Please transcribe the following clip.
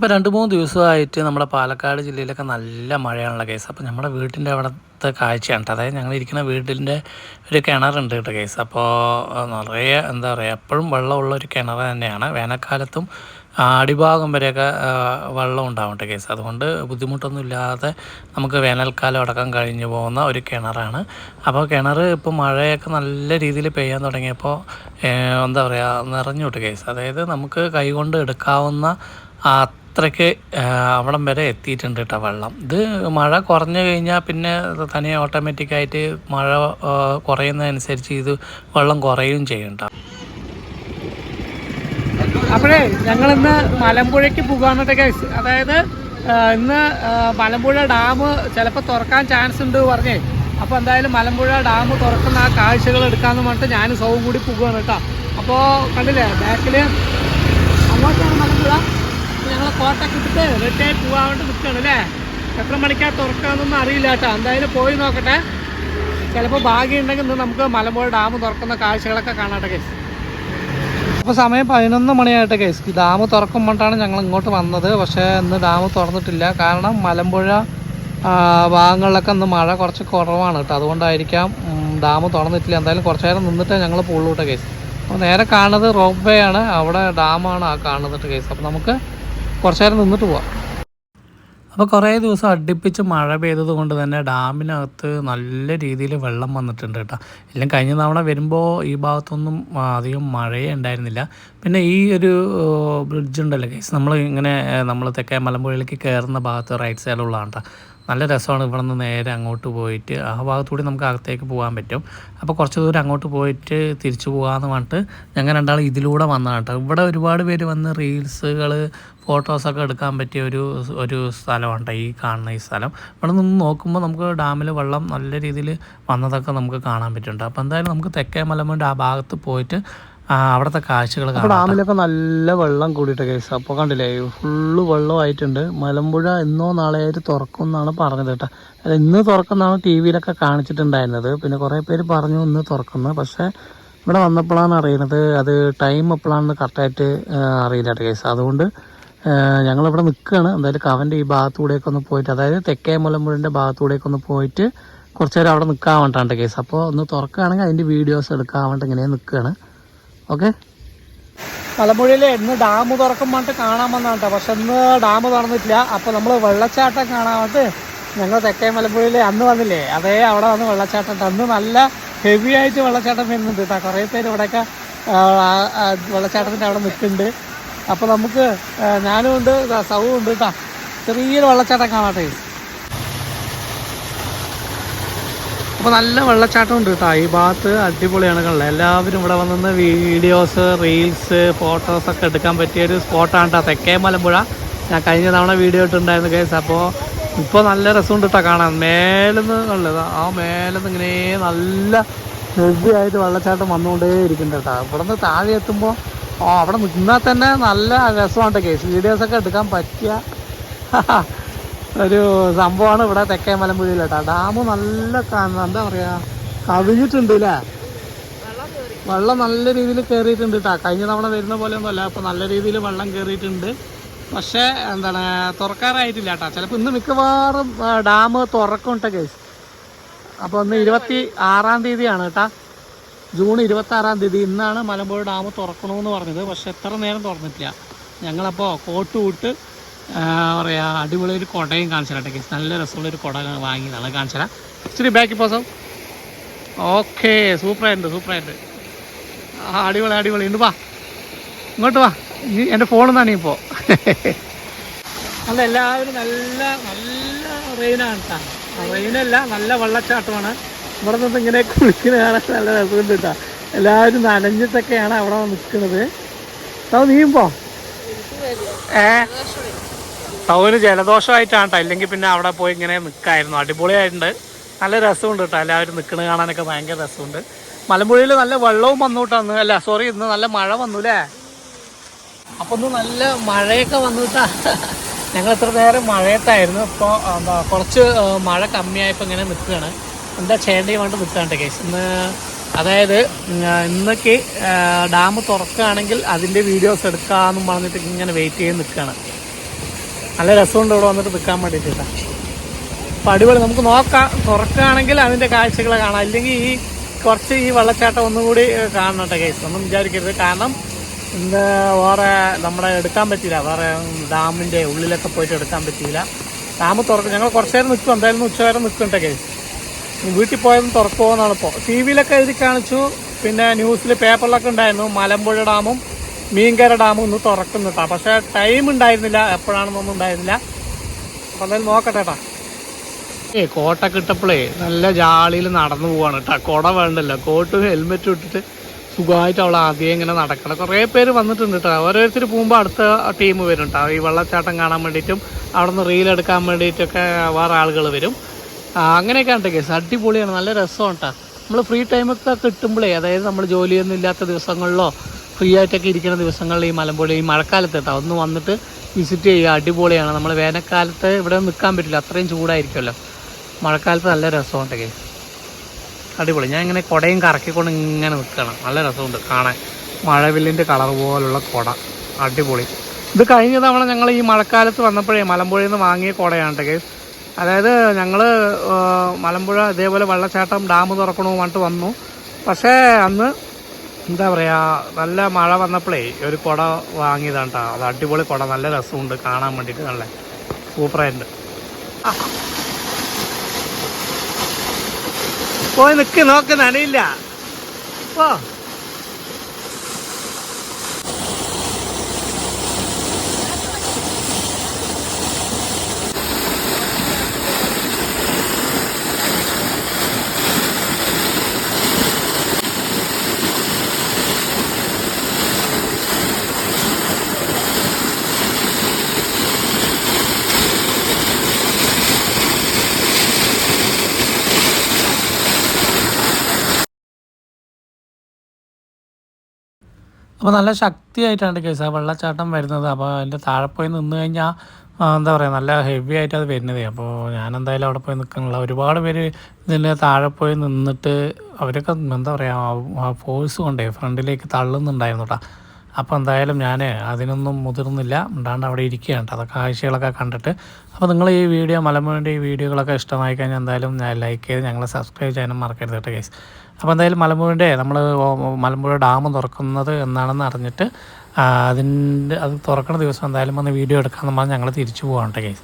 അപ്പോൾ രണ്ട് മൂന്ന് ദിവസമായിട്ട് നമ്മുടെ പാലക്കാട് ജില്ലയിലൊക്കെ നല്ല മഴയാണുള്ള കേസ്. അപ്പോൾ നമ്മുടെ വീട്ടിന്റെ അവിടുത്തെ കാഴ്ചയാണ് അതായത് ഞങ്ങൾ ഇരിക്കുന്ന വീട്ടിന്റെ ഒരു കിണറുണ്ട് കേട്ടോ കേസ്. അപ്പോൾ നിറയെ എന്താ പറയുക എപ്പോഴും വെള്ളമുള്ള ഒരു കിണർ തന്നെയാണ്. വേനൽക്കാലത്തും അടിഭാഗം വരെയൊക്കെ വെള്ളം ഉണ്ടാവും കേട്ടോ കേസ്. അതുകൊണ്ട് ബുദ്ധിമുട്ടൊന്നുമില്ലാതെ നമുക്ക് വേനൽക്കാലം അടക്കം കഴിഞ്ഞു പോകുന്ന ഒരു കിണറാണ്. അപ്പോൾ കിണർ ഇപ്പോൾ മഴയൊക്കെ നല്ല രീതിയിൽ പെയ്യാൻ തുടങ്ങിയപ്പോൾ എന്താ പറയുക നിറഞ്ഞു കേട്ടോ കേസ്. അതായത് നമുക്ക് കൈകൊണ്ട് എടുക്കാവുന്ന അത്രയ്ക്ക് അവിടം വരെ എത്തിയിട്ടുണ്ട് കേട്ടോ വെള്ളം. ഇത് മഴ കുറഞ്ഞു കഴിഞ്ഞാൽ പിന്നെ തനിയെ ഓട്ടോമാറ്റിക്കായിട്ട് മഴ കുറയുന്നതനുസരിച്ച് ഇത് വെള്ളം കുറയുകയും ചെയ്യും കേട്ടോ അപ്പോഴേ ഞങ്ങൾ ഇന്ന് മലമ്പുഴയ്ക്ക് പോകാന്നിട്ട് കേസ് അതായത് ഇന്ന് മലമ്പുഴ ഡാം ചിലപ്പോൾ തുറക്കാൻ ചാൻസ് ഉണ്ട് പറഞ്ഞേ. അപ്പോൾ എന്തായാലും മലമ്പുഴ ഡാം തുറക്കുന്ന ആ കാഴ്ചകൾ എടുക്കാമെന്ന് പറഞ്ഞിട്ട് ഞാനും സൗവും കൂടി പോകുകയാണ് കേട്ടോ അപ്പോൾ കണ്ടില്ലേ ബാക്കിൽ അങ്ങോട്ടാണ് മലമ്പുഴ? ഞങ്ങൾ കോട്ടൊക്കെ ഇട്ടിട്ട് റിട്ടയർ പോകാൻ വേണ്ടി നിൽക്കുകയാണ് അല്ലേ? എത്ര മണിക്കാണ് തുറക്കാന്നൊന്നും അറിയില്ല കേട്ടോ. എന്തായാലും പോയി നോക്കട്ടെ. ചിലപ്പോൾ ഭാഗ്യമുണ്ടെങ്കിൽ ഇന്ന് നമുക്ക് മലമ്പുഴ ഡാം തുറക്കുന്ന കാഴ്ചകളൊക്കെ കാണാട്ടെ കേസ് അപ്പോൾ സമയം പതിനൊന്ന് മണിയായിട്ട് കേസ് ഡാം തുറക്കുമ്പോഴാണ് ഞങ്ങൾ ഇങ്ങോട്ട് വന്നത്. പക്ഷേ ഇന്ന് ഡാം തുറന്നിട്ടില്ല. കാരണം മലമ്പുഴ ഭാഗങ്ങളിലൊക്കെ ഇന്ന് മഴ കുറച്ച് കുറവാണ് കേട്ടോ. അതുകൊണ്ടായിരിക്കാം ഡാം തുറന്നിട്ടില്ല. എന്തായാലും കുറച്ച് നേരം നിന്നിട്ട് ഞങ്ങൾ പോകുള്ളൂ കേസ് അപ്പോൾ നേരെ കാണുന്നത് റോപ്പ് വേ ആണ്. അവിടെ ഡാമാണ് ആ കാണുന്നത് കേസ് അപ്പോൾ നമുക്ക് കുറച്ച് നേരം നിന്നിട്ട് പോവാം. അപ്പോൾ കുറേ ദിവസം അടുപ്പിച്ച് മഴ പെയ്തത് കൊണ്ട് തന്നെ ഡാമിനകത്ത് നല്ല രീതിയിൽ വെള്ളം വന്നിട്ടുണ്ട് കേട്ടോ. എല്ലാം കഴിഞ്ഞ തവണ വരുമ്പോൾ ഈ ഭാഗത്തൊന്നും അധികം മഴയേ ഉണ്ടായിരുന്നില്ല. പിന്നെ ഈ ഒരു ബ്രിഡ്ജ് ഉണ്ടല്ലോ കേസ് നമ്മൾ ഇങ്ങനെ നമ്മൾ തെക്കേ മലമ്പുഴയിലേക്ക് കയറുന്ന ഭാഗത്ത് റൈറ്റ് സൈഡിലുള്ളതാണ് കേട്ടോ. നല്ല രസമാണ് ഇവിടെ നിന്ന് നേരെ അങ്ങോട്ട് പോയിട്ട്. ആ ഭാഗത്തൂടി നമുക്ക് അകത്തേക്ക് പോകാൻ പറ്റും. അപ്പോൾ കുറച്ച് ദൂരം അങ്ങോട്ട് പോയിട്ട് തിരിച്ചു പോകാമെന്ന് പറഞ്ഞിട്ട് ഞങ്ങൾ രണ്ടാൾ ഇതിലൂടെ വന്നതാണ് കേട്ടോ. ഇവിടെ ഒരുപാട് പേര് വന്ന് റീൽസുകൾ ഫോട്ടോസൊക്കെ എടുക്കാൻ പറ്റിയ ഒരു ഒരു സ്ഥലമാണ് ഈ കാണുന്ന ഈ സ്ഥലം. ഇവിടെ നിന്ന് നോക്കുമ്പോൾ നമുക്ക് ഡാമിൽ വെള്ളം നല്ല രീതിയിൽ വന്നതൊക്കെ നമുക്ക് കാണാൻ പറ്റുന്നുണ്ട്. അപ്പോൾ എന്തായാലും നമുക്ക് തെക്കേ മലമുണ്ട് ആ ഭാഗത്ത് പോയിട്ട് ആ, അവിടുത്തെ കാഴ്ചകൾ ഡാമിലൊക്കെ നല്ല വെള്ളം കൂടിയിട്ട് കേസ്. അപ്പോൾ കണ്ടില്ലേ ഫുള്ള് വെള്ളമായിട്ടുണ്ട്. മലമ്പുഴ ഇന്നോ നാളെയായിട്ട് തുറക്കും എന്നാണ് പറഞ്ഞത് കേട്ടോ. അല്ല ഇന്ന് തുറക്കുന്നാണ് ടി വിയിലൊക്കെ കാണിച്ചിട്ടുണ്ടായിരുന്നത്. പിന്നെ കുറേ പേര് പറഞ്ഞു ഇന്ന് തുറക്കുന്നത് പക്ഷേ ഇവിടെ വന്നപ്പോഴാണ് അറിയുന്നത്. അത് ടൈം എപ്പോഴാണെന്ന് കറക്റ്റായിട്ട് അറിയില്ല കേട്ടോ കേസ്. അതുകൊണ്ട് ഞങ്ങളിവിടെ നിൽക്കുകയാണ്. എന്തായാലും കവന്റെ ഈ ഭാഗത്തൂടെയൊക്കെ ഒന്ന് പോയിട്ട് അതായത് തെക്കേ മലമ്പുഴന്റെ ഭാഗത്തൂടെയൊക്കെ ഒന്ന് പോയിട്ട് കുറച്ച് നേരം അവിടെ നിൽക്കാൻ വേണ്ടിയിട്ടാണ് കേസ്. അപ്പോൾ ഒന്ന് തുറക്കുകയാണെങ്കിൽ അതിന്റെ വീഡിയോസ് എടുക്കാൻ വേണ്ടി ഇങ്ങനെ നിൽക്കുകയാണ്. ഓക്കെ. മലമ്പുഴയിൽ ഇന്ന് ഡാം തുറക്കും പറഞ്ഞിട്ട് കാണാൻ കേട്ടോ പക്ഷെ ഇന്ന് ഡാം തുറന്നിട്ടില്ല. അപ്പോൾ നമ്മൾ വെള്ളച്ചാട്ടം കാണാൻ വേണ്ടി ഞങ്ങൾ തെക്കേ മലമ്പുഴയിൽ അന്ന് വന്നില്ലേ? അതേ അവിടെ വന്ന് വെള്ളച്ചാട്ടം അന്ന് നല്ല ഹെവി ആയിട്ട് വെള്ളച്ചാട്ടം വരുന്നുണ്ട് കേട്ടോ. കുറേ പേര് ഇവിടെയൊക്കെ വെള്ളച്ചാട്ടത്തിന്റെ അവിടെ നിൽക്കുന്നുണ്ട്. അപ്പോൾ നമുക്ക് ഞാനും ഉണ്ട് സൗവും ഉണ്ട് കേട്ടോ. ചെറിയൊരു വെള്ളച്ചാട്ടം കാണാട്ടെ. അപ്പോൾ നല്ല വെള്ളച്ചാട്ടമുണ്ട് കേട്ടോ. ഈ ഭാഗത്ത് അടിപൊളിയാണ് കണ്ടത്. എല്ലാവരും ഇവിടെ വന്ന് വീഡിയോസ് റീൽസ് ഫോട്ടോസ് ഒക്കെ എടുക്കാൻ പറ്റിയ ഒരു സ്പോട്ടാണ് കേട്ടോ. തെക്കേ മലമ്പുഴ. ഞാൻ കഴിഞ്ഞ തവണ വീഡിയോ ഇട്ടുണ്ടായിരുന്നു കേസ് അപ്പോൾ ഇപ്പോൾ നല്ല രസമുണ്ട് കേട്ടോ കാണാൻ. മേലെന്ന് ഉള്ളത്. ആ മേലെന്ന് ഇങ്ങനെ നല്ല ഹെവിയായിട്ട് വെള്ളച്ചാട്ടം വന്നുകൊണ്ടേ ഇരിക്കുന്നുണ്ട് കേട്ടോ. ഇവിടെ നിന്ന് താഴെ എത്തുമ്പോൾ അവിടെ നിന്നാൽ തന്നെ നല്ല രസമാണ് കേട്ടോ കേസ് വീഡിയോസൊക്കെ എടുക്കാൻ പറ്റിയ ഒരു സംഭവമാണ് ഇവിടെ തെക്കേ മലമ്പുഴയിൽ കേട്ടോ. ഡാം നല്ല ക- എന്താ പറയാ കവിഞ്ഞിട്ടുണ്ട് അല്ലേ വെള്ളം നല്ല രീതിയിൽ കയറിയിട്ടുണ്ട് കേട്ടോ കഴിഞ്ഞ തവണ വരുന്ന പോലെ ഒന്നുമല്ല അപ്പോൾ നല്ല രീതിയിൽ വെള്ളം കയറിയിട്ടുണ്ട് പക്ഷേ എന്താണ് തുറക്കാറായിട്ടില്ല കേട്ടോ ചിലപ്പോൾ ഇന്ന് മിക്കവാറും ഡാം തുറക്കും കേട്ടോ കേസ് അപ്പോൾ ഇന്ന് ഇരുപത്തി ആറാം തീയതിയാണ് കേട്ടോ ജൂൺ ഇരുപത്തി ആറാം തീയതി ഇന്നാണ് മലമ്പുഴ ഡാം തുറക്കണമെന്ന് പറഞ്ഞത്. പക്ഷെ എത്ര നേരം തുറന്നിട്ടില്ല. ഞങ്ങളപ്പോൾ കോട്ട് വിട്ട് പറയാ അടിപൊളി ഒരു കുടയും കാണിച്ചു കേട്ടോ കേസ് നല്ല രസമുള്ള ഒരു കുട വാങ്ങിയതാണ് നല്ല തരാം. ഇച്ചിരി ബാക്കി പോസം ഓക്കെ സൂപ്പറായിട്ടുണ്ട് സൂപ്പറായിട്ട് ആ അടിപൊളി അടിപൊളി. ഉണ്ട് വാ. ഇങ്ങോട്ട് വാ. എന്റെ ഫോണിൽ നിന്നാണ് ഇപ്പോൾ അല്ല എല്ലാവരും നല്ല നല്ല റെയിനാണ് കേട്ടോ റെയിനല്ല നല്ല വെള്ളച്ചാട്ടമാണ്. ഇവിടെ നിന്ന് ഇങ്ങനെ കുളിക്കുന്ന കാണാൻ നല്ല രസമുണ്ട് കേട്ടോ എല്ലാവരും നനഞ്ഞിട്ടൊക്കെയാണ് അവിടെ നിൽക്കുന്നത് അത് നീയുമ്പോ ഏ? തവന് ജലദോഷമായിട്ടാണ് അല്ലെങ്കിൽ പിന്നെ അവിടെ പോയി ഇങ്ങനെ നിൽക്കായിരുന്നു അടിപൊളിയായിട്ടുണ്ട്. നല്ല രസമുണ്ട് കേട്ടോ എല്ലാവരും നിൽക്കുന്നത് കാണാനൊക്കെ ഭയങ്കര രസമുണ്ട്. മലമ്പുഴയിൽ നല്ല വെള്ളവും വന്നു കേട്ടോ അല്ല സോറി ഇന്ന് നല്ല മഴ വന്നു അല്ലേ ഒന്ന് നല്ല മഴയൊക്കെ വന്നിട്ടാ ഞങ്ങൾ ഇത്ര നേരം മഴയത്തായിരുന്നു. ഇപ്പോൾ എന്താ കുറച്ച് മഴ കമ്മിയായപ്പോൾ ഇങ്ങനെ നിൽക്കുകയാണ് എന്താ ചെയ്യേണ്ടി വേണ്ടി നിൽക്കാണ്ട് കേസ് ഇന്ന് അതായത് ഇന്നൊക്കെ ഡാം തുറക്കുകയാണെങ്കിൽ അതിന്റെ വീഡിയോസ് എടുക്കാമെന്നും പറഞ്ഞിട്ട് ഇങ്ങനെ വെയിറ്റ് ചെയ്ത് നിൽക്കുകയാണ് നല്ല രസമുണ്ട് ഇവിടെ വന്നിട്ട് നിൽക്കാൻ വേണ്ടിയിട്ട് അപ്പോൾ അടിപൊളി. നമുക്ക് നോക്കാം. തുറക്കുകയാണെങ്കിൽ അതിന്റെ കാഴ്ചകൾ കാണാം. അല്ലെങ്കിൽ ഈ കുറച്ച് ഈ വെള്ളച്ചാട്ടം ഒന്നുകൂടി കൂടി ഏഹ്, കാണണം കേസ് ഒന്നും വിചാരിക്കരുത്. കാരണം ഇന്ന് വേറെ നമ്മുടെ എടുക്കാൻ പറ്റിയില്ല. വേറെ ഡാമിന്റെ ഉള്ളിലൊക്കെ പോയിട്ട് എടുക്കാൻ പറ്റിയില്ല. ഡാം തുറക്കും ഞങ്ങൾ കുറച്ച് നേരം നിൽക്കും. എന്തായാലും ഉച്ച വരെ നിൽക്കുന്നുണ്ട് കേസ് വീട്ടിൽ പോയതും തുറക്കുമോ എന്നാണ് ഇപ്പോൾ ടി വിയിലൊക്കെ എഴുതി കാണിച്ചു. പിന്നെ ന്യൂസിൽ പേപ്പറിലൊക്കെ ഉണ്ടായിരുന്നു. മലമ്പുഴ ഡാമും മീൻകര ഡാം ഒന്ന് തുറക്കുന്നുട്ടാ പക്ഷേ ടൈം ഉണ്ടായിരുന്നില്ല. എപ്പോഴാണെന്നൊന്നും ഉണ്ടായിരുന്നില്ല. അപ്പൊ എന്തായാലും നോക്കട്ടെ കേട്ടോ ഏ കോട്ട കിട്ടപ്പോഴേ നല്ല ജാളിയിൽ നടന്നു പോവാണ് കേട്ടോ കുട വേണ്ടല്ലോ. കോട്ടും ഹെൽമെറ്റും ഇട്ടിട്ട് സുഖമായിട്ട് അവൾ ആദ്യം ഇങ്ങനെ നടക്കണം കുറേ പേര് വന്നിട്ടുണ്ട് കേട്ടോ ഓരോരുത്തർ പോകുമ്പോൾ അടുത്ത ടീം വരും കേട്ടോ ഈ വെള്ളച്ചാട്ടം കാണാൻ വേണ്ടിയിട്ടും അവിടെ നിന്ന് റീൽ എടുക്കാൻ വേണ്ടിയിട്ടൊക്കെ വേറെ ആളുകൾ വരും. അങ്ങനെയൊക്കെ ഉണ്ട് കേസ്. അടിപൊളിയാണ്. നല്ല രസമാണ് കേട്ടോ നമ്മൾ ഫ്രീ ടൈമൊക്കെ കിട്ടുമ്പോഴേ അതായത് നമ്മൾ ജോലിയൊന്നും ഇല്ലാത്ത ദിവസങ്ങളിലോ ഫ്രീ ആയിട്ടൊക്കെ ഇരിക്കുന്ന ദിവസങ്ങളിൽ ഈ മലമ്പുഴ ഈ മഴക്കാലത്ത് കേട്ടോ ഒന്ന് വന്നിട്ട് വിസിറ്റ് ചെയ്യുക അടിപൊളിയാണ്. നമ്മൾ വേനൽക്കാലത്ത് ഇവിടെ നിൽക്കാൻ പറ്റില്ല അത്രയും ചൂടായിരിക്കുമല്ലോ. മഴക്കാലത്ത് നല്ല രസമുണ്ട് കേസ് അടിപൊളി. ഞാൻ ഇങ്ങനെ കുടയും കറക്കിക്കൊണ്ട് ഇങ്ങനെ നിൽക്കണം നല്ല രസമുണ്ട് കാണാൻ. മഴവില്ലിന്റെ കളർ പോലുള്ള കുട. അടിപൊളി. ഇത് കഴിഞ്ഞ തവണ ഞങ്ങൾ ഈ മഴക്കാലത്ത് വന്നപ്പോഴേ മലമ്പുഴയിൽ നിന്ന് വാങ്ങിയ കുടയാണ് അതായത് ഞങ്ങൾ മലമ്പുഴ ഇതേപോലെ വെള്ളച്ചാട്ടം ഡാം തുറക്കണമെന്ന് പറഞ്ഞിട്ട് വന്നു. പക്ഷേ അന്ന് എന്താ പറയുക നല്ല മഴ വന്നപ്പോഴേ ഒരു കുട വാങ്ങിയതാണ് കേട്ടോ അത് അടിപൊളി കുട. നല്ല രസമുണ്ട്. കാണാൻ വേണ്ടിയിട്ട് നല്ല സൂപ്പറായിട്ടുണ്ട്. പോയി നിക്ക്. നോക്ക് നനയില്ല. ഓ അപ്പോൾ നല്ല ശക്തിയായിട്ടാണ് കേസ്. ആ വെള്ളച്ചാട്ടം വരുന്നത്. അപ്പോൾ അതിന്റെ താഴെ പോയി നിന്ന് കഴിഞ്ഞാൽ എന്താ പറയുക നല്ല ഹെവി ആയിട്ട് അത് വരുന്നത്. അപ്പോൾ ഞാൻ എന്തായാലും അവിടെ പോയി നിൽക്കാനുള്ള ഒരുപാട് പേര് ഇതിന്റെ താഴെ പോയി നിന്നിട്ട് അവരൊക്കെ എന്താ പറയുക ആ ഫോഴ്സ് കൊണ്ടേ ഫ്രണ്ടിലേക്ക് തള്ളുന്നുണ്ടായിരുന്നു കേട്ടോ അപ്പോൾ എന്തായാലും ഞാൻ അതിനൊന്നും മുതിർന്നില്ല. ഉണ്ടാണ്ട് അവിടെ ഇരിക്കുകയാണ് അതൊക്കെ ആഴ്ചകളൊക്കെ കണ്ടിട്ട്. അപ്പോൾ നിങ്ങൾ ഈ വീഡിയോ മലമ്പുഴന്റെ ഈ വീഡിയോകളൊക്കെ ഇഷ്ടമായി കഴിഞ്ഞാൽ എന്തായാലും ഞാൻ ലൈക്ക് ചെയ്ത് ഞങ്ങളെ സബ്സ്ക്രൈബ് ചെയ്യാനും മറക്കരുത് കേട്ടോ കേസ് അപ്പോൾ എന്തായാലും മലമ്പുഴന്റെ നമ്മൾ മലമ്പുഴ ഡാം തുറക്കുന്നത് എന്നാണെന്ന് അറിഞ്ഞിട്ട് അതിന്റെ അത് തുറക്കുന്ന ദിവസം എന്തായാലും വന്ന് വീഡിയോ എടുക്കാമെന്ന് പറഞ്ഞ് ഞങ്ങൾ തിരിച്ചു പോകാം കേട്ടോ കേസ്